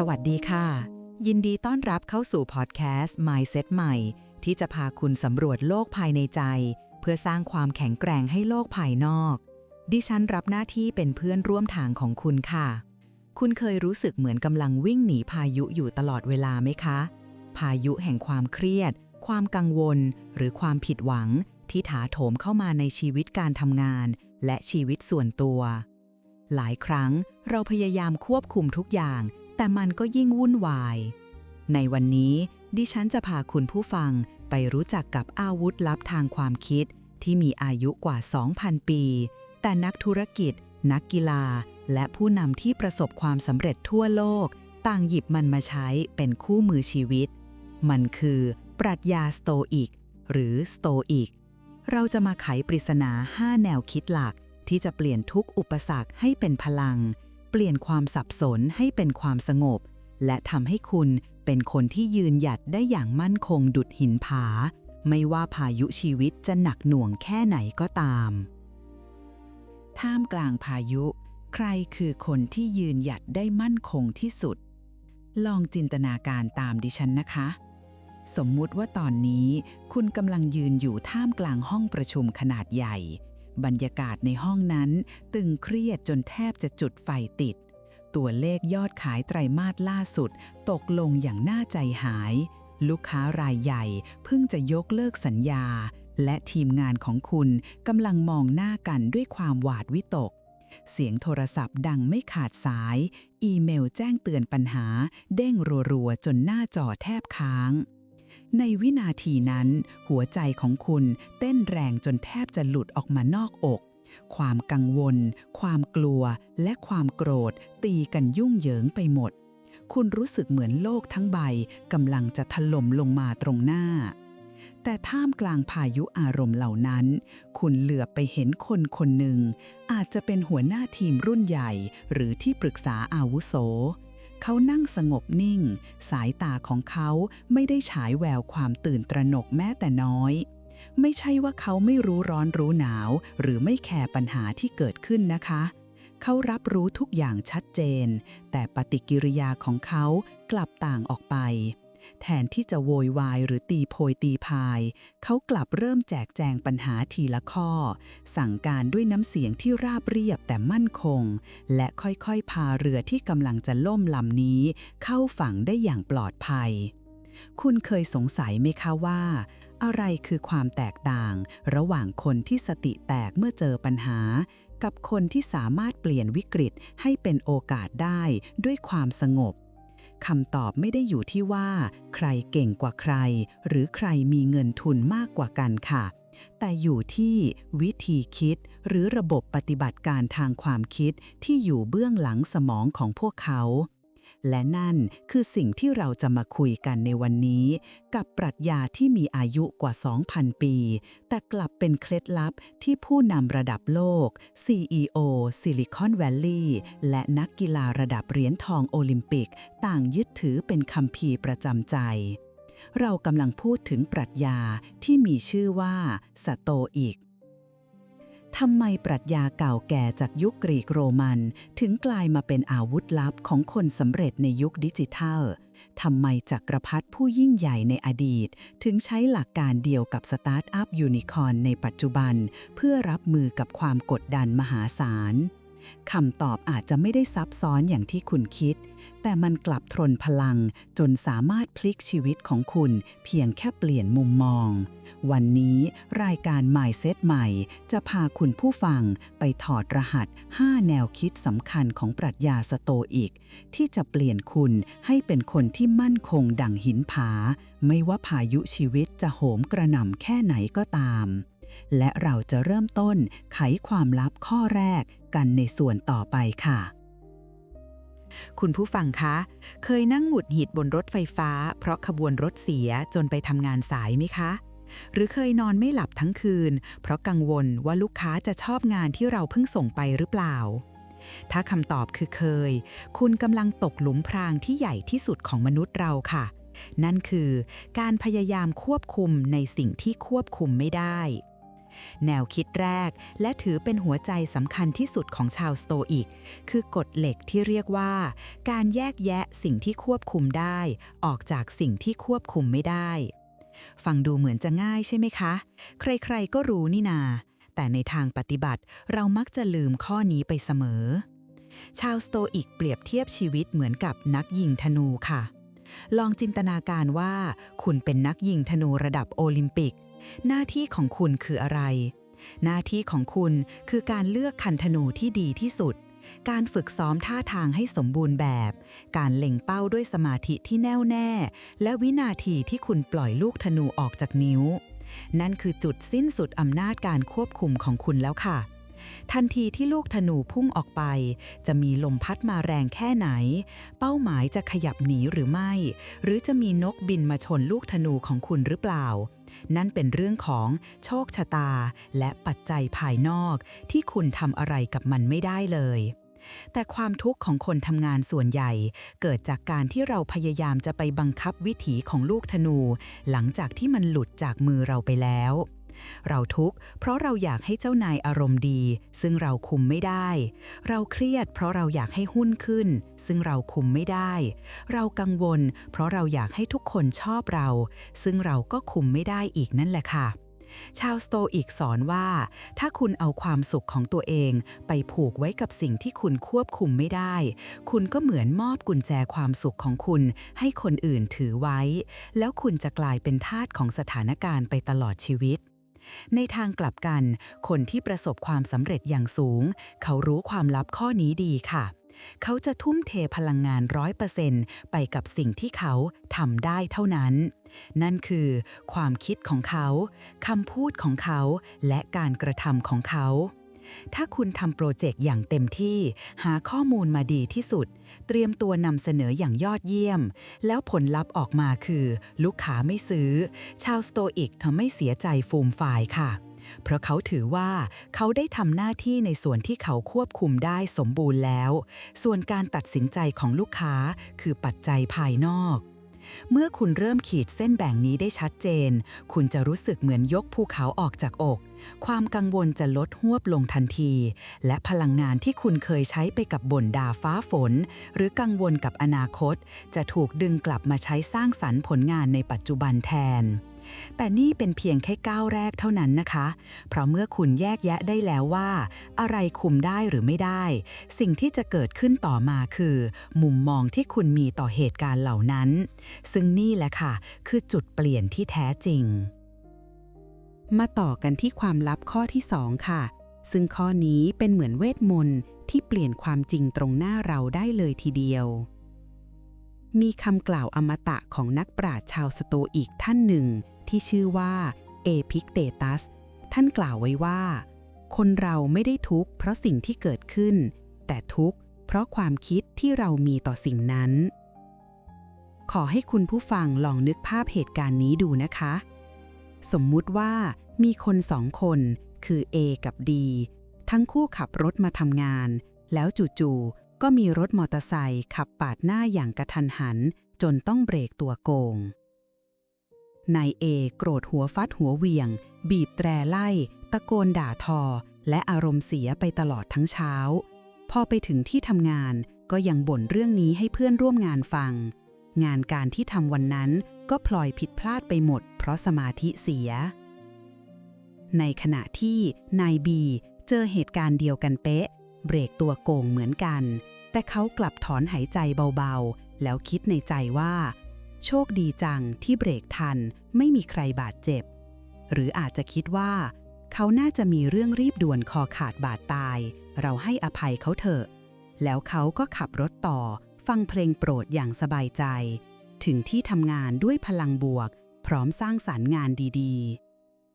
สวัสดีค่ะ ยินดีต้อนรับเข้าสู่พอดแคสต์ Mindset ใหม่ ที่จะพาคุณสำรวจโลกภายในใจ เพื่อสร้างความแข็งแกร่งให้โลกภายนอก ดิฉันรับหน้าที่เป็นเพื่อนร่วมทางของคุณค่ะ คุณเคยรู้สึกเหมือนกำลังวิ่งหนีพายุอยู่ตลอดเวลาไหมคะ พายุแห่งความเครียด ความกังวล หรือความผิดหวัง ที่ถาโถมเข้ามาในชีวิตการทำงาน และชีวิตส่วนตัว หลายครั้งเราพยายามควบคุมทุกอย่าง แต่มันก็ยิ่งวุ่นวาย ในวันนี้ดิฉันจะพาคุณผู้ฟังไปรู้จักกับอาวุธลับทางความคิดที่มีอายุกว่า 2,000 ปี แต่นักธุรกิจ นักกีฬา และผู้นำที่ประสบความสำเร็จทั่วโลก ต่างหยิบมันมาใช้เป็นคู่มือชีวิต มันคือปรัชญาสโตอิก หรือสโตอิก เราจะมาไขปริศนา 5 แนวคิดหลัก ที่จะเปลี่ยนทุกอุปสรรคให้เป็นพลัง เปลี่ยนความสับสนให้เป็นความสงบ และทำให้คุณเป็นคนที่ยืนหยัดได้อย่างมั่นคงดุดหินผา ไม่ว่าพายุชีวิตจะหนักหน่วงแค่ไหนก็ตาม ท่ามกลางพายุ ใครคือคนที่ยืนหยัดได้มั่นคงที่สุด ลองจินตนาการตามดิฉันนะคะ สมมุติว่าตอนนี้คุณกำลังยืนอยู่ท่ามกลางห้องประชุมขนาดใหญ่ บรรยากาศในห้องนั้นตึงเครียดจนแทบจะจุดไฟติด ตัวเลขยอดขายไตรมาสล่าสุด ตกลงอย่างน่าใจหาย ลูกค้ารายใหญ่เพิ่งจะยกเลิกสัญญา และทีมงานของคุณกำลังมองหน้ากันด้วยความหวาดวิตก เสียงโทรศัพท์ดังไม่ขาดสาย อีเมลแจ้งเตือนปัญหา เด้งรัวๆจนหน้าจอแทบค้าง ในวินาทีนั้น หัวใจของคุณเต้นแรงจนแทบจะหลุดออกมานอกอก ความกังวล ความกลัว และความโกรธ ตีกันยุ่งเหยิงไปหมด คุณรู้สึกเหมือนโลกทั้งใบกำลังจะถล่มลงมาตรงหน้า แต่ท่ามกลางพายุอารมณ์เหล่านั้น คุณเหลือบไปเห็นคนคนหนึ่ง อาจจะเป็นหัวหน้าทีมรุ่นใหญ่ หรือที่ปรึกษาอาวุโส เขานั่งสงบนิ่ง สายตาของเขาไม่ได้ฉายแววความตื่นตระหนกแม้แต่น้อย ไม่ใช่ว่าเขาไม่รู้ร้อนรู้หนาว หรือไม่แคร์ปัญหาที่เกิดขึ้นนะคะ เขารับรู้ทุกอย่างชัดเจน แต่ปฏิกิริยาของเขากลับต่างออกไป แทนที่จะโวยวายหรือตีโพยตีพาย เขากลับเริ่มแจกแจงปัญหาทีละข้อ สั่งการด้วยน้ำเสียงที่ราบเรียบแต่มั่นคง และค่อยๆ พาเรือที่กำลังจะล่มลำนี้ เข้าฝั่งได้อย่างปลอดภัย คุณเคยสงสัยไหมคะว่าอะไรคือความแตกต่าง ระหว่างคนที่สติแตกเมื่อเจอปัญหา กับคนที่สามารถเปลี่ยนวิกฤตให้เป็นโอกาสได้ด้วยความสงบ คำตอบไม่ได้อยู่ที่ว่า ใครเก่งกว่าใคร หรือใครมีเงินทุนมากกว่ากันค่ะ แต่อยู่ที่วิธีคิด หรือระบบปฏิบัติการทางความคิดที่อยู่เบื้องหลังสมองของพวกเขา และนั่นคือสิ่งที่เราจะมาคุยกันในวันนี้ กับปรัชญาที่มีอายุกว่า 2,000 ปี แต่กลับเป็นเคล็ดลับที่ผู้นำระดับโลก CEO Silicon Valley และนักกีฬาระดับเหรียญทองโอลิมปิก ต่างยึดถือเป็นคัมภีประจำใจเรากำลังพูดถึงปรัชญาที่มีชื่อว่าสโตอิก ทำไมปรัชญาเก่าแก่จากยุคกรีกโรมัน ถึงกลายมาเป็นอาวุธลับของคนสำเร็จในยุคดิจิทัล ทำไมจักรพรรดิผู้ยิ่งใหญ่ในอดีต ถึงใช้หลักการเดียวกับสตาร์ทอัพยูนิคอนในปัจจุบัน เพื่อรับมือกับความกดดันมหาศาล คำตอบอาจจะไม่ได้ซับซ้อนอย่างที่คุณคิด แต่มันกลับทนพลังจนสามารถพลิกชีวิตของคุณเพียงแค่เปลี่ยนมุมมอง วันนี้รายการ Mindset ใหม่ จะพาคุณผู้ฟังไปถอดรหัส 5 แนวคิดสำคัญของปรัชญาสโตอิก ที่จะเปลี่ยนคุณให้เป็นคนที่มั่นคงดั่งหินผา ไม่ว่าพายุชีวิตจะโหมกระหน่ำแค่ไหนก็ตาม และเราจะเริ่มต้นไขความลับข้อแรกกันในส่วนต่อไปค่ะ คุณผู้ฟังคะ เคยนั่งหงุดหงิดบนรถไฟฟ้า เพราะขบวนรถเสียจนไปทำงานสายไหมคะ หรือเคยนอนไม่หลับทั้งคืน เพราะกังวลว่าลูกค้าจะชอบงานที่เราเพิ่งส่งไปหรือเปล่าถ้าคำตอบคือเคย คุณกำลังตกหลุมพรางที่ใหญ่ที่สุดของมนุษย์เราค่ะ นั่นคือการพยายามควบคุมในสิ่งที่ควบคุมไม่ได้ แนวคิดแรก และถือเป็นหัวใจสำคัญที่สุดของชาวสโตอิก คือกฎเหล็กที่เรียกว่า การแยกแยะสิ่งที่ควบคุมได้ ออกจากสิ่งที่ควบคุมไม่ได้ ฟังดูเหมือนจะง่ายใช่ไหมคะ ใครๆก็รู้นี่นา แต่ในทางปฏิบัติเรามักจะลืมข้อนี้ไปเสมอ ชาวสโตอิกเปรียบเทียบชีวิตเหมือนกับนักยิงธนูค่ะลองจินตนาการว่า คุณเป็นนักยิงธนูระดับโอลิมปิก หน้าที่ของคุณคืออะไร หน้าที่ของคุณคือการเลือกคันธนูที่ดีที่สุด การฝึกซ้อมท่าทางให้สมบูรณ์แบบ การเล็งเป้าด้วยสมาธิที่แน่วแน่ และวินาทีที่คุณปล่อยลูกธนูออกจากนิ้ว นั่นคือจุดสิ้นสุดอำนาจการควบคุมของคุณแล้วค่ะทันทีที่ลูกธนูพุ่งออกไป จะมีลมพัดมาแรงแค่ไหน เป้าหมายจะขยับหนีหรือไม่ หรือจะมีนกบินมาชนลูกธนูของคุณหรือเปล่า นั่นเป็นเรื่องของโชคชะตา และปัจจัยภายนอก ที่คุณทำอะไรกับมันไม่ได้เลยแต่ความทุกข์ของคนทำงานส่วนใหญ่ เกิดจากการที่เราพยายามจะไปบังคับวิถีของลูกธนู หลังจากที่มันหลุดจากมือเราไปแล้ว เราทุกข์เพราะเราอยากให้เจ้านายอารมณ์ดี ซึ่งเราคุมไม่ได้ เราเครียดเพราะเราอยากให้หุ้นขึ้น ซึ่งเราคุมไม่ได้ เรากังวล เพราะเราอยากให้ทุกคนชอบเรา ซึ่งเราก็คุมไม่ได้อีกนั่นแหละค่ะชาวสโตอิกสอนว่า ถ้าคุณเอาความสุขของตัวเอง ไปผูกไว้กับสิ่งที่คุณควบคุมไม่ได้ คุณก็เหมือนมอบกุญแจความสุขของคุณ ให้คนอื่นถือไว้ แล้วคุณจะกลายเป็นทาสของสถานการณ์ไปตลอดชีวิต ในทางกลับกัน คนที่ประสบความสำเร็จอย่างสูง เขารู้ความลับข้อนี้ดีค่ะ เขาจะทุ่มเทพลังงานร้อยเปอร์เซนต์ไปกับสิ่งที่เขาทำได้เท่านั้น นั่นคือ ความคิดของเขาคำพูดของเขา และการกระทำของเขา ถ้าคุณทำโปรเจกต์อย่างเต็มที่ หาข้อมูลมาดีที่สุด เตรียมตัวนำเสนออย่างยอดเยี่ยม แล้วผลลัพธ์ออกมาคือ ลูกค้าไม่ซื้อ ชาวสโตอิกทำไม่เสียใจฟูมฟายค่ะ เพราะเขาถือว่าเขาได้ทำหน้าที่ในส่วนที่เขาควบคุมได้สมบูรณ์แล้ว ส่วนการตัดสินใจของลูกค้าคือปัจจัยภายนอก เมื่อคุณเริ่มขีดเส้นแบ่งนี้ได้ชัดเจน คุณจะรู้สึกเหมือนยกภูเขาออกจากอก ความกังวลจะลดหวบลงทันที และพลังงานที่คุณเคยใช้ไปกับบ่นด่าฟ้าฝน หรือกังวลกับอนาคต จะถูกดึงกลับมาใช้สร้างสรรค์ผลงานในปัจจุบันแทน แต่นี่เป็นเพียงแค่ก้าวแรกเท่านั้นนะคะ เพราะเมื่อคุณแยกแยะได้แล้วว่า อะไรคุมได้หรือไม่ได้ สิ่งที่จะเกิดขึ้นต่อมาคือ มุมมองที่คุณมีต่อเหตุการณ์เหล่านั้น ซึ่งนี่แหละค่ะ คือจุดเปลี่ยนที่แท้จริง มาต่อกันที่ความลับข้อที่ 2 ค่ะ ซึ่งข้อนี้เป็นเหมือนเวทมนต์ที่เปลี่ยนความจริงตรงหน้าเราได้เลยทีเดียว มีคำกล่าวอมตะของนักปราชญ์ชาวสโตอิกท่านหนึ่ง ที่ชื่อว่าเอพิกเตตัส ท่านกล่าวไว้ว่า คนเราไม่ได้ทุกข์เพราะสิ่งที่เกิดขึ้น แต่ทุกข์เพราะความคิดที่เรามีต่อสิ่งนั้น ขอให้คุณผู้ฟังลองนึกภาพเหตุการณ์นี้ดูนะคะ สมมุติว่ามีคนสองคนคือ A กับ D ทั้งคู่ขับรถมาทำงาน แล้วจู่ๆก็มีรถมอเตอร์ไซค์ขับปาดหน้าอย่างกระทันหัน จนต้องเบรกตัวโกง นายเอโกรธหัวฟัดหัวเวียง บีบแตรไล่ ตะโกนด่าทอ และอารมณ์เสียไปตลอดทั้งเช้า พอไปถึงที่ทำงานก็ยังบ่นเรื่องนี้ให้เพื่อนร่วมงานฟัง งานการที่ทำวันนั้นก็พลอยผิดพลาดไปหมด เพราะสมาธิเสีย ในขณะที่นายบีเจอเหตุการณ์เดียวกันเป๊ะ เบรกตัวโกงเหมือนกัน แต่เขากลับถอนหายใจเบาๆ แล้วคิดในใจว่า โชคดีจังที่เบรกทันไม่มีใครบาดเจ็บ หรืออาจจะคิดว่า เขาน่าจะมีเรื่องรีบด่วนคอขาดบาดตาย เราให้อภัยเขาเถอะ แล้วเขาก็ขับรถต่อ ฟังเพลงโปรดอย่างสบายใจ ถึงที่ทำงานด้วยพลังบวก พร้อมสร้างสารรค์งานดี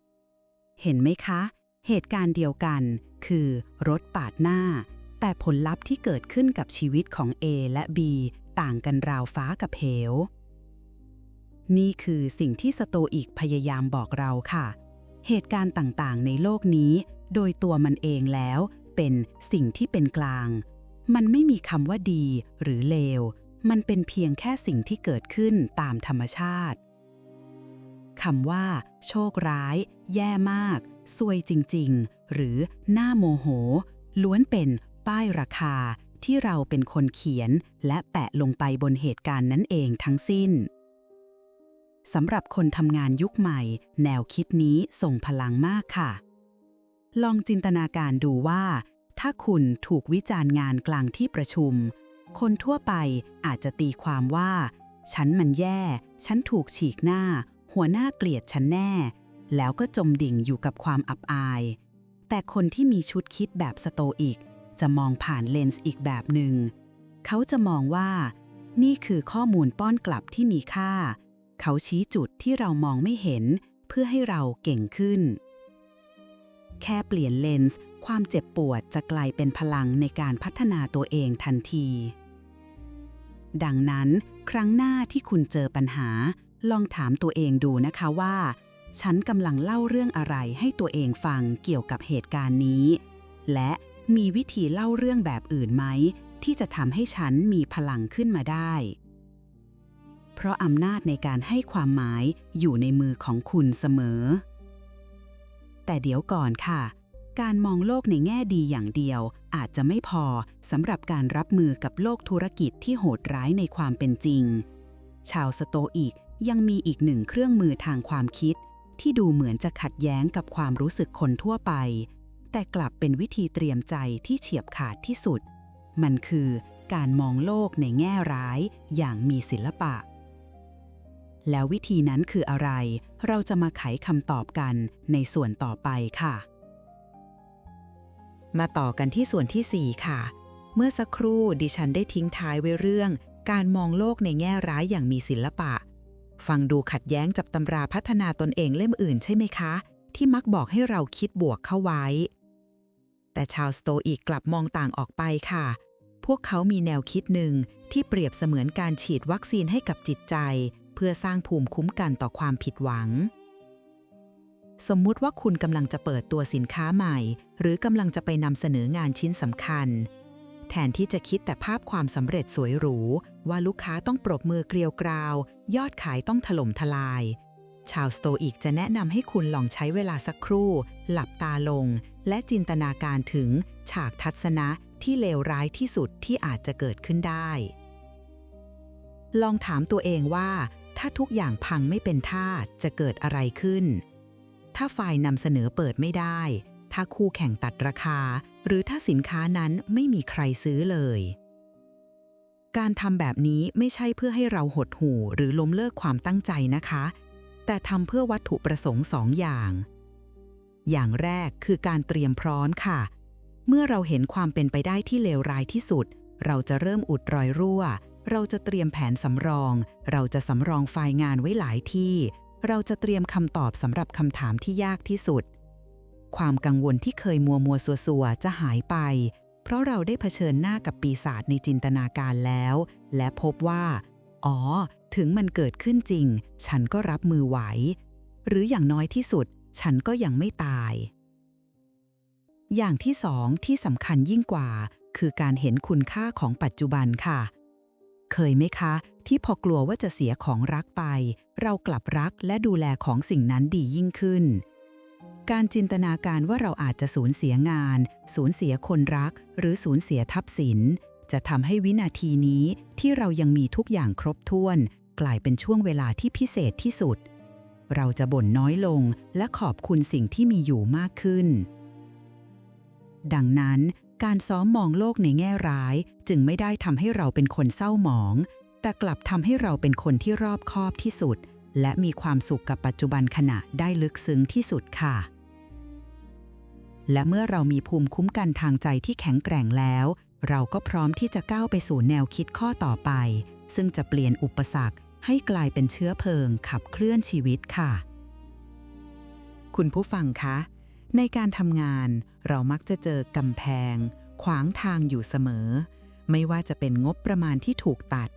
ๆ เห็นไหมคะ เหตุการณ์เดียวกัน คือรถปาดหน้า แต่ผลลัพธ์ที่เกิดขึ้นกับชีวิตของ A และ B ต่างกันราวฟ้ากับเหว นี่คือสิ่งที่สโตอิกพยายามบอกเราค่ะ เหตุการณ์ต่างๆ ในโลกนี้ โดยตัวมันเองแล้วเป็นสิ่งที่เป็นกลาง มันไม่มีคำว่าดีหรือเลว มันเป็นเพียงแค่สิ่งที่เกิดขึ้นตามธรรมชาติคคำว่า โชคร้าย แย่มากซวยจริง ๆ หรือหน้าโมโห ล้วนเป็นป้ายราคาที่เราเป็นคนเขียนและแปะลงไปบนเหตุการณ์นั้นเองทั้งสิ้น สำหรับคนทำงานยุคใหม่ แนวคิดนี้ส่งพลังมากค่ะ ลองจินตนาการดูว่า ถ้าคุณถูกวิจารณ์งานกลางที่ประชุม คนทั่วไปอาจจะตีความว่า ฉันมันแย่ ฉันถูกฉีกหน้า หัวหน้าเกลียดฉันแน่ แล้วก็จมดิ่งอยู่กับความอับอาย แต่คนที่มีชุดคิดแบบสโตอิก จะมองผ่านเลนส์อีกแบบหนึง่ง เขาจะมองว่า นี่คือข้อมูลป้อนกลับที่มีค่า เขาชี้จุดที่เรามองไม่เห็น เพื่อให้เราเก่งขึ้น แค่เปลี่ยนเลนส์ ความเจ็บปวดจะกลายเป็นพลังในการพัฒนาตัวเองทันที ดังนั้น ครั้งหน้าที่คุณเจอปัญหา ลองถามตัวเองดูนะคะว่า ฉันกำลังเล่าเรื่องอะไรให้ตัวเองฟังเกี่ยวกับเหตุการณ์นี้ และมีวิธีเล่าเรื่องแบบอื่นไหมที่จะทำให้ฉันมีพลังขึ้นมาได้ เพราะอำนาจในการให้ความหมายอยู่ในมือของคุณเสมอ แต่เดี๋ยวก่อนค่ะ การมองโลกในแง่ดีอย่างเดียว อาจจะไม่พอสำหรับการรับมือกับโลกธุรกิจที่โหดร้ายในความเป็นจริง ชาวสโตอิกยังมีอีกหนึ่งเครื่องมือทางความคิด ที่ดูเหมือนจะขัดแย้งกับความรู้สึกคนทั่วไป แต่กลับเป็นวิธีเตรียมใจที่เฉียบขาดที่สุด มันคือการมองโลกในแง่ร้ายอย่างมีศิลปะ แล้ววิธีนั้นคืออะไร เราจะมาไขคำตอบกันในส่วนต่อไปค่ะ มาต่อกันที่ส่วนที่ 4 ค่ะ เมื่อสักครู่ดิฉันได้ทิ้งท้ายไว้เรื่อง การมองโลกในแง่ร้ายอย่างมีศิลปะ ฟังดูขัดแย้งจับตำราพัฒนาตนเองเล่มอื่นใช่ไหมคะ ที่มักบอกให้เราคิดบวกเข้าไว้ แต่ชาวสโตอิกกลับมองต่างออกไปค่ะพวกเขามีแนวคิดหนึ่งที่เปรียบเสมือนการฉีดวัคซีนให้กับจิตใจ เพื่อสร้างภูมิคุ้มกันต่อความผิดหวัง สมมุติว่าคุณกำลังจะเปิดตัวสินค้าใหม่ หรือกำลังจะไปนำเสนองานชิ้นสำคัญ แทนที่จะคิดแต่ภาพความสำเร็จสวยหรู ว่าลูกค้าต้องปรบมือเกลียวกราว ยอดขายต้องถล่มทลาย ชาวสโตอิกจะแนะนำให้คุณลองใช้เวลาสักครู่ หลับตาลง และจินตนาการถึง ฉากทัศนะที่เลวร้ายที่สุดที่อาจจะเกิดขึ้นได้ลองถามตัวเองว่า ถ้าทุกอย่างพังไม่เป็นท่าจะเกิดอะไรขึ้น ถ้าฝ่ายนำเสนอเปิดไม่ได้ ถ้าคู่แข่งตัดราคา หรือถ้าสินค้านั้นไม่มีใครซื้อเลย การทำแบบนี้ไม่ใช่เพื่อให้เราหดหู่หรือล้มเลิกความตั้งใจนะคะ แต่ทำเพื่อวัตถุประสงค์สองอย่าง อย่างแรกคือการเตรียมพร้อมค่ะ เมื่อเราเห็นความเป็นไปได้ที่เลวร้ายที่สุด เราจะเริ่มอุดรอยรั่ว เราจะเตรียมแผนสำรอง เราจะสำรองไฟล์งานไว้หลายที่ เราจะเตรียมคำตอบสำหรับคำถามที่ยากที่สุด ความกังวลที่เคยมัวมัวสัวสัวจะหายไป เพราะเราได้เผชิญหน้ากับปีศาจในจินตนาการแล้ว และพบว่า อ๋อ ถึงมันเกิดขึ้นจริง ฉันก็รับมือไหว หรืออย่างน้อยที่สุด ฉันก็ยังไม่ตาย อย่างที่สองที่สำคัญยิ่งกว่า คือการเห็นคุณค่าของปัจจุบันค่ะ เคยไหมคะ ที่พอกลัวว่าจะเสียของรักไป เรากลับรักและดูแลของสิ่งนั้นดียิ่งขึ้น การจินตนาการว่าเราอาจจะสูญเสียงาน สูญเสียคนรัก หรือสูญเสียทรัพย์สิน จะทำให้วินาทีนี้ที่เรายังมีทุกอย่างครบถ้วน กลายเป็นช่วงเวลาที่พิเศษที่สุด เราจะบ่นน้อยลงและขอบคุณสิ่งที่มีอยู่มากขึ้นดังนั้น การซ้อมมองโลกในแง่ร้าย จึงไม่ได้ทำให้เราเป็นคนเศร้าหมอง แต่กลับทำให้เราเป็นคนที่รอบคอบที่สุด และมีความสุขกับปัจจุบันขณะได้ลึกซึ้งที่สุดค่ะ และเมื่อเรามีภูมิคุ้มกันทางใจที่แข็งแกร่งแล้ว เราก็พร้อมที่จะก้าวไปสู่แนวคิดข้อต่อไป ซึ่งจะเปลี่ยนอุปสรรค ให้กลายเป็นเชื้อเพลิงขับเคลื่อนชีวิตค่ะ คุณผู้ฟังคะ ในการทำงานเรามักจะเจอกำแพง ขวางทางอยู่เสมอ ไม่ว่าจะเป็นงบประมาณที่ถูกตัด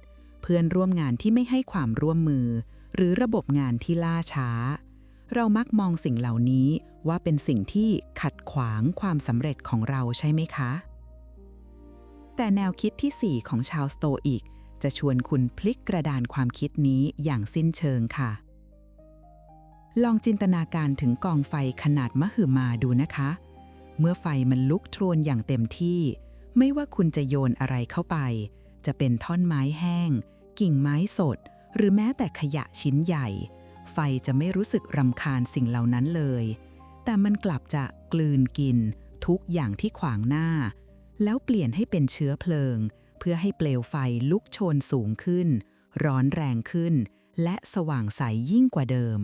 เพื่อนร่วมงานที่ไม่ให้ความร่วมมือ หรือระบบงานที่ล่าช้า เรามักมองสิ่งเหล่านี้ว่าเป็นสิ่งที่ขัดขวางความสำเร็จของเราใช่ไหมคะ แต่แนวคิดที่ 4 ของชาวสโตอิกจะชวนคุณพลิกกระดานความคิดนี้อย่างสิ้นเชิงค่ะ ลองจินตนาการถึงกองไฟขนาดมหึมาดูนะคะ เมื่อไฟมันลุกโชนอย่างเต็มที่ ไม่ว่าคุณจะโยนอะไรเข้าไป จะเป็นท่อนไม้แห้ง กิ่งไม้สด หรือแม้แต่ขยะชิ้นใหญ่ ไฟจะไม่รู้สึกรำคาญสิ่งเหล่านั้นเลย แต่มันกลับจะกลืนกิน ทุกอย่างที่ขวางหน้า แล้วเปลี่ยนให้เป็นเชื้อเพลิง เพื่อให้เปลวไฟลุกโชนสูงขึ้น ร้อนแรงขึ้น และสว่างใสยิ่งกว่าเดิม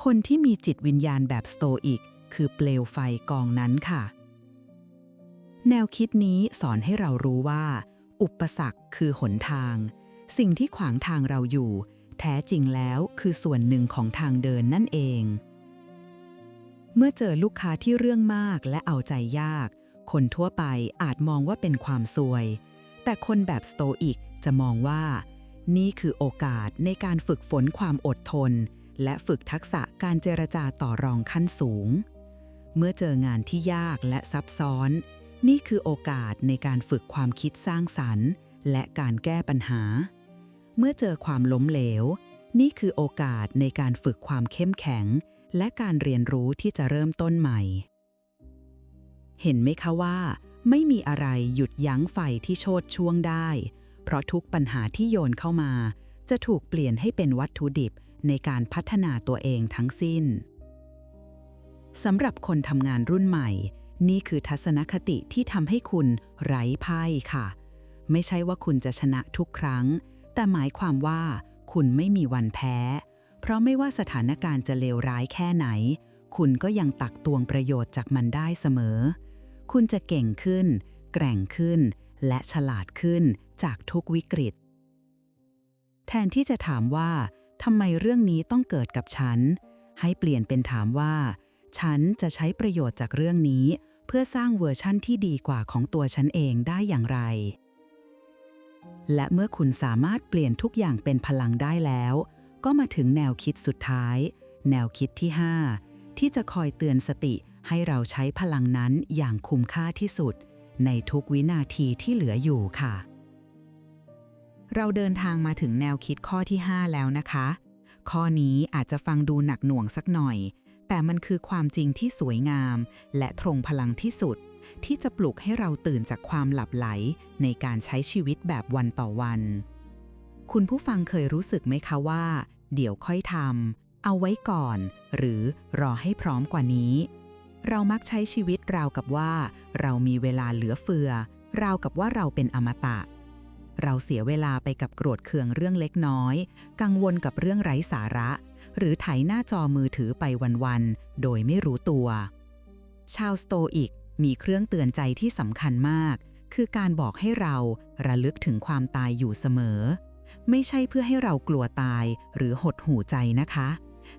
คนที่มีจิตวิญญาณแบบสโตอิก คือเปลวไฟกองนั้นค่ะ แนวคิดนี้สอนให้เรารู้ว่า อุปสรรคคือหนทาง สิ่งที่ขวางทางเราอยู่ แท้จริงแล้วคือส่วนหนึ่งของทางเดินนั่นเอง เมื่อเจอลูกค้าที่เรื่องมากและเอาใจยาก คนทั่วไปอาจมองว่าเป็นความซวย แต่คนแบบสโตอิกจะมองว่า นี่คือโอกาสในการฝึกฝนความอดทน และฝึกทักษะการเจรจาต่อรองขั้นสูง เมื่อเจองานที่ยากและซับซ้อน นี่คือโอกาสในการฝึกความคิดสร้างสรรค์ และการแก้ปัญหา เมื่อเจอความล้มเหลว นี่คือโอกาสในการฝึกความเข้มแข็ง และการเรียนรู้ที่จะเริ่มต้นใหม่ เห็นไหมคะว่า ไม่มีอะไรหยุดยั้งไฟที่โชดช่วงได้ เพราะทุกปัญหาที่โยนเข้ามา จะถูกเปลี่ยนให้เป็นวัตถุดิบ ในการพัฒนาตัวเองทั้งสิ้นสำหรับคนทำงานรุ่นใหม่ นี่คือทัศนคติที่ทำให้คุณไร้ไพ่ค่ะ ไม่ใช่ว่าคุณจะชนะทุกครั้ง แต่หมายความว่า คุณไม่มีวันแพ้ เพราะไม่ว่าสถานการณ์จะเลวร้ายแค่ไหน คุณก็ยังตักตวงประโยชน์จากมันได้เสมอ คุณจะเก่งขึ้น แกร่งขึ้น และฉลาดขึ้นจากทุกวิกฤต แทนที่จะถามว่า ทำไมเรื่องนี้ต้องเกิดกับฉัน ให้เปลี่ยนเป็นถามว่า ฉันจะใช้ประโยชน์จากเรื่องนี้ เพื่อสร้างเวอร์ชั่นที่ดีกว่าของตัวฉันเองได้อย่างไร และเมื่อคุณสามารถเปลี่ยนทุกอย่างเป็นพลังได้แล้ว ก็มาถึงแนวคิดสุดท้าย แนวคิดที่ 5 ที่จะคอยเตือนสติให้เราใช้พลังนั้นอย่างคุ้มค่าที่สุด ในทุกวินาทีที่เหลืออยู่ค่ะ เราเดินทางมาถึงแนวคิดข้อที่ 5 แล้วนะคะ ข้อนี้อาจจะฟังดูหนักหน่วงสักหน่อย แต่มันคือความจริงที่สวยงาม และตรงพลังที่สุด ที่จะปลุกให้เราตื่นจากความหลับไหล ในการใช้ชีวิตแบบวันต่อวัน คุณผู้ฟังเคยรู้สึกไหมคะว่า เดี๋ยวค่อยทำเอาไว้ก่อน หรือรอให้พร้อมกว่านี้ เรามักใช้ชีวิตราวกับว่า เรามีเวลาเหลือเฟือ ราวกับว่าเราเป็นอมตะ เราเสียเวลาไปกับโกรธเคืองเรื่องเล็กน้อย กังวลกับเรื่องไร้สาระ หรือไถหน้าจอมือถือไปวันๆ โดยไม่รู้ตัว ชาวสโตอิกมีเครื่องเตือนใจที่สำคัญมาก คือการบอกให้เราระลึกถึงความตายอยู่เสมอ ไม่ใช่เพื่อให้เรากลัวตายหรือหดหูใจนะคะ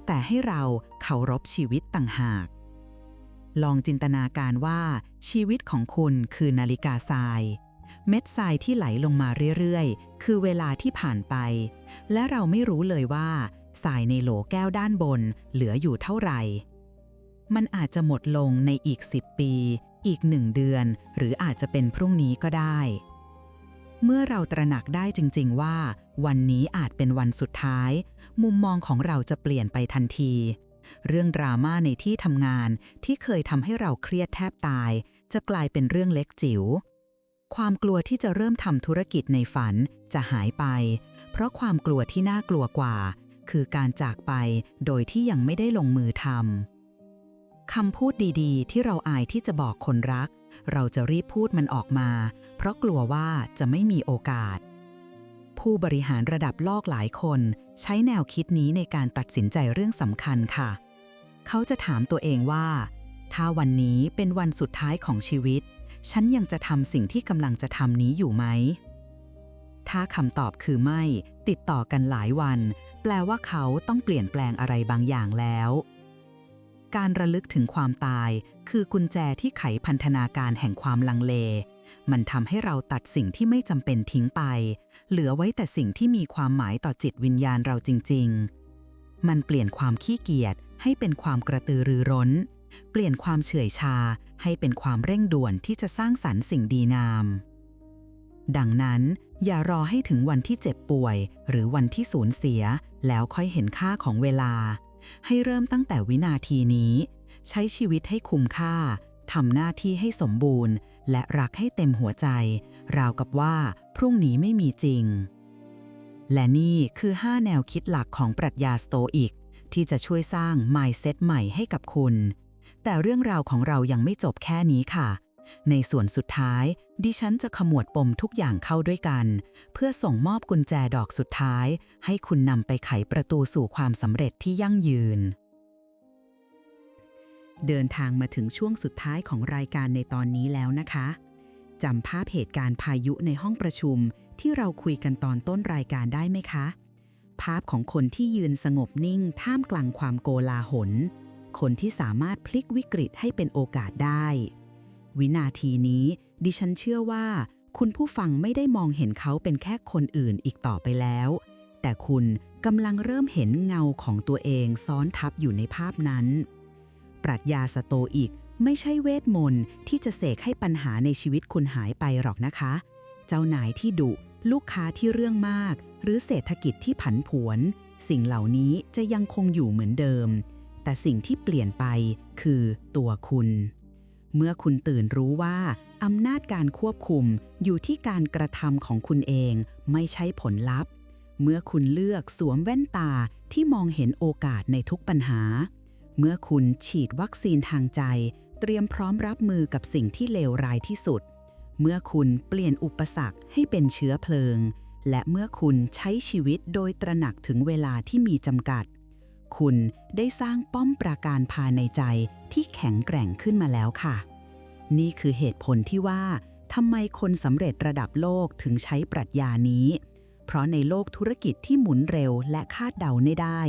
แต่ให้เราเคารพชีวิตต่างหาก ลองจินตนาการว่าชีวิตของคุณคือนาฬิกาทราย เม็ดทรายที่ไหลลงมาเรื่อยๆ คือเวลาที่ผ่านไป และเราไม่รู้เลยว่าทรายในโหลแก้วด้านบนเหลืออยู่เท่าไหร่ มันอาจจะหมดลงในอีก 10 ปี อีกหนึ่งเดือน หรืออาจจะเป็นพรุ่งนี้ก็ได้ เมื่อเราตระหนักได้จริงๆว่า วันนี้อาจเป็นวันสุดท้าย มุมมองของเราจะเปลี่ยนไปทันทีเรื่องดราม่าในที่ทำงานที่เคยทำให้เราเครียดแทบตาย จะกลายเป็นเรื่องเล็กจิ๋ว ความกลัวที่จะเริ่มทำธุรกิจในฝันจะหายไป เพราะความกลัวที่น่ากลัวกว่า คือการจากไปโดยที่ยังไม่ได้ลงมือทำคำพูดดีๆ ที่เราอายที่จะบอกคนรัก เราจะรีบพูดมันออกมา เพราะกลัวว่าจะไม่มีโอกาส ผู้บริหารระดับโลกหลายคน ใช้แนวคิดนี้ในการตัดสินใจเรื่องสำคัญค่ะ เขาจะถามตัวเองว่า ถ้าวันนี้เป็นวันสุดท้ายของชีวิต ฉันยังจะทำสิ่งที่กำลังจะทำนี้อยู่ไหม ถ้าคำตอบคือไม่ ติดต่อกันหลายวัน แปลว่าเขาต้องเปลี่ยนแปลงอะไรบางอย่างแล้ว การระลึกถึงความตาย คือกุญแจที่ไขพันธนาการแห่งความลังเล มันทำให้เราตัดสิ่งที่ไม่จำเป็นทิ้งไป เหลือไว้แต่สิ่งที่มีความหมายต่อจิตวิญญาณเราจริง ๆ มันเปลี่ยนความขี้เกียจให้เป็นความกระตือรือร้น เปลี่ยนความเฉื่อยชาให้เป็นความเร่งด่วนที่จะสร้างสรรค์สิ่งดีงาม ดังนั้น อย่ารอให้ถึงวันที่เจ็บป่วย หรือวันที่สูญเสีย แล้วค่อยเห็นค่าของเวลา ให้เริ่มตั้งแต่วินาทีนี้ ใช้ชีวิตให้คุ้มค่าทำหน้าที่ให้สมบูรณ์ และรักให้เต็มหัวใจ ราวกับว่าพรุ่งนี้ไม่มีจริง และนี่คือ 5 แนวคิดหลักของปรัชญาสโตอิก ที่จะช่วยสร้าง mindset ใหม่ให้กับคุณ แต่เรื่องราวของเรายังไม่จบแค่นี้ค่ะ ในส่วนสุดท้าย ดิฉันจะขมวดปมทุกอย่างเข้าด้วยกัน เพื่อส่งมอบกุญแจดอกสุดท้าย ให้คุณนำไปไขประตูสู่ความสำเร็จที่ยั่งยืน เดินทางมาถึงช่วงสุดท้ายของรายการในตอนนี้แล้วนะคะจำภาพเหตุการณ์พายุในห้องประชุมที่เราคุยกันตอนต้นรายการได้ไหมคะ ภาพของคนที่ยืนสงบนิ่งท่ามกลางความโกลาหล คนที่สามารถพลิกวิกฤตให้เป็นโอกาสได้ วินาทีนี้ดิฉันเชื่อว่า คุณผู้ฟังไม่ได้มองเห็นเขาเป็นแค่คนอื่นอีกต่อไปแล้ว แต่คุณกำลังเริ่มเห็นเงาของตัวเองซ้อนทับอยู่ในภาพนั้น ปรัชญาสโตอิกไม่ใช่เวทมนต์ที่จะเสกให้ปัญหาในชีวิตคุณหายไปหรอกนะคะ เจ้านายที่ดุ ลูกค้าที่เรื่องมาก หรือเศรษฐกิจที่ผันผวน สิ่งเหล่านี้จะยังคงอยู่เหมือนเดิม แต่สิ่งที่เปลี่ยนไปคือตัวคุณ เมื่อคุณตื่นรู้ว่าอำนาจการควบคุมอยู่ที่การกระทำของคุณเองไม่ใช่ผลลัพธ์ เมื่อคุณเลือกสวมแว่นตาที่มองเห็นโอกาสในทุกปัญหา เมื่อคุณฉีดวัคซีนทางใจ เตรียมพร้อมรับมือกับสิ่งที่เลวร้ายที่สุด เมื่อคุณเปลี่ยนอุปสรรคให้เป็นเชื้อเพลิง และเมื่อคุณใช้ชีวิตโดยตระหนักถึงเวลาที่มีจำกัด คุณได้สร้างป้อมปราการภายในใจที่แข็งแกร่งขึ้นมาแล้วค่ะ นี่คือเหตุผลที่ว่าทำไมคนสำเร็จระดับโลกถึงใช้ปรัชญานี้ เพราะในโลกธุรกิจที่หมุนเร็วและคาดเดาไม่ได้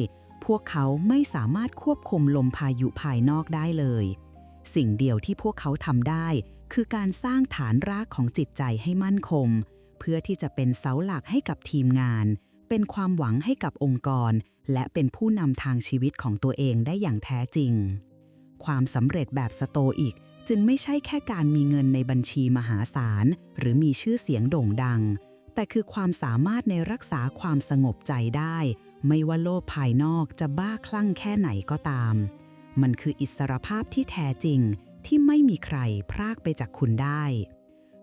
พวกเขาไม่สามารถควบคุมลมพายุภายนอกได้เลย สิ่งเดียวที่พวกเขาทำได้ คือการสร้างฐานรากของจิตใจให้มั่นคง เพื่อที่จะเป็นเสาหลักให้กับทีมงาน เป็นความหวังให้กับองค์กร และเป็นผู้นำทางชีวิตของตัวเองได้อย่างแท้จริง ความสำเร็จแบบสโตอิกจึงไม่ใช่แค่การมีเงินในบัญชีมหาศาล หรือมีชื่อเสียงโด่งดัง แต่คือความสามารถในรักษาความสงบใจได้ ไม่ว่าโลกภายนอกจะบ้าคลั่งแค่ไหนก็ตาม มันคืออิสรภาพที่แท้จริงที่ไม่มีใครพรากไปจากคุณได้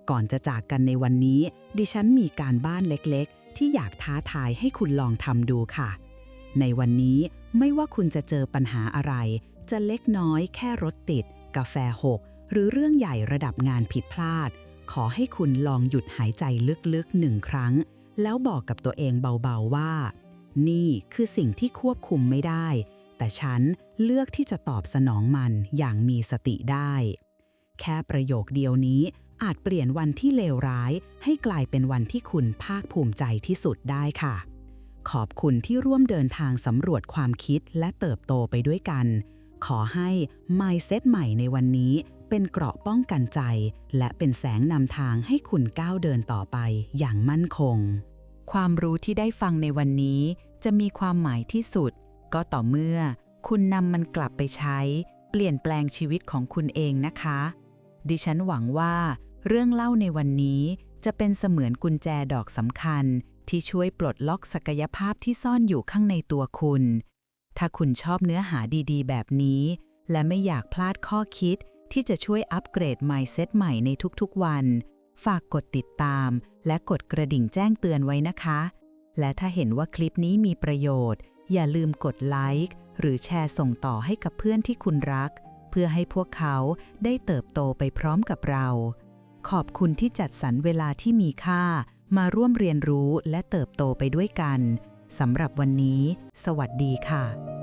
ก่อนจะจากกันในวันนี้ ดิฉันมีการบ้านเล็กๆ ที่อยากท้าทายให้คุณลองทำดูค่ะ ในวันนี้ไม่ว่าคุณจะเจอปัญหาอะไร จะเล็กน้อยแค่รถติด กาแฟหก หรือเรื่องใหญ่ระดับงานผิดพลาด ขอให้คุณลองหยุดหายใจลึกๆหนึ่งครั้ง แล้วบอกกับตัวเองเบาๆว่า นี่คือสิ่งที่ควบคุมไม่ได้ แต่ฉันเลือกที่จะตอบสนองมันอย่างมีสติได้ แค่ประโยคเดียวนี้ อาจเปลี่ยนวันที่เลวร้าย ให้กลายเป็นวันที่คุณภาคภูมิใจที่สุดได้ค่ะ ขอบคุณที่ร่วมเดินทางสำรวจความคิดและเติบโตไปด้วยกัน ขอให้ mindset ใหม่ในวันนี้เป็นเกราะป้องกันใจ และเป็นแสงนำทางให้คุณก้าวเดินต่อไปอย่างมั่นคง ความรู้ที่ได้ฟังในวันนี้ จะมีความหมายที่สุด ก็ต่อเมื่อ คุณนำมันกลับไปใช้ เปลี่ยนแปลงชีวิตของคุณเองนะคะ ดิฉันหวังว่า เรื่องเล่าในวันนี้จะเป็นเสมือนกุญแจดอกสำคัญ ที่ช่วยปลดล็อกศักยภาพที่ซ่อนอยู่ข้างในตัวคุณ ถ้าคุณชอบเนื้อหาดีๆ แบบนี้ และไม่อยากพลาดข้อคิดที่จะช่วยอัปเกรด mindset ใหม่ในทุกๆวัน ฝากกดติดตาม และกดกระดิ่งแจ้งเตือนไว้นะคะ และถ้าเห็นว่าคลิปนี้มีประโยชน์ อย่าลืมกดไลค์หรือแชร์ส่งต่อให้กับเพื่อนที่คุณรัก เพื่อให้พวกเขาได้เติบโตไปพร้อมกับเรา ขอบคุณที่จัดสรรเวลาที่มีค่า มาร่วมเรียนรู้และเติบโตไปด้วยกัน สำหรับวันนี้ สวัสดีค่ะ